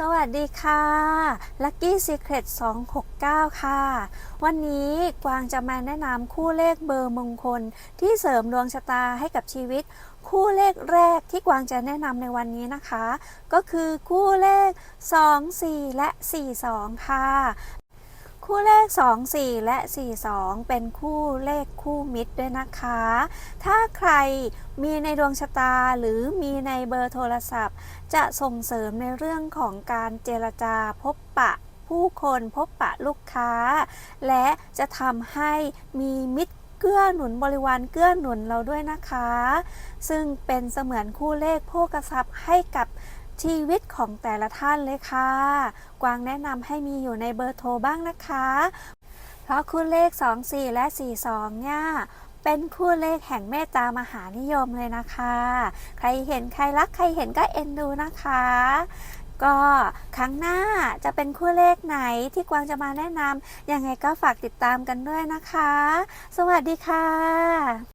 สวัสดีค่ะ Lucky Secret 269 ค่ะ วันนี้กวางจะมาแนะนำคู่เลขเบอร์มงคล ที่เสริมดวงชะตาให้กับชีวิต คู่เลขแรกที่กวางจะแนะนำในวันนี้นะคะ ก็คือคู่เลข 2 4 และ 42 ค่ะ คู่เลข 2 4 และ 42 เป็นคู่เลขคู่มิตรด้วยนะคะ ถ้าใครมีในดวงชะตาหรือมีในเบอร์โทรศัพท์ จะส่งเสริมในเรื่องของการเจรจาพบปะผู้คนพบปะลูกค้า และจะทำให้มีมิตรเกื้อหนุนบริวารเกื้อหนุนเราด้วยนะคะ ซึ่งเป็นเสมือนคู่เลขโภคทรัพย์ให้กับ ชีวิตของแต่ละท่านเลยค่ะ กวางแนะนำให้มีอยู่ในเบอร์โทรบ้างนะคะ เพราะคู่เลข 24 และ 42 เนี่ยเป็นคู่เลขแห่งเมตตามหานิยมเลยนะคะ ใครเห็นใครรักใครเห็นก็เอ็นดูนะคะ ก็ครั้งหน้าจะเป็นคู่เลขไหนที่กวางจะมาแนะนำยังไงก็ฝากติดตามกันด้วยนะคะ สวัสดีค่ะ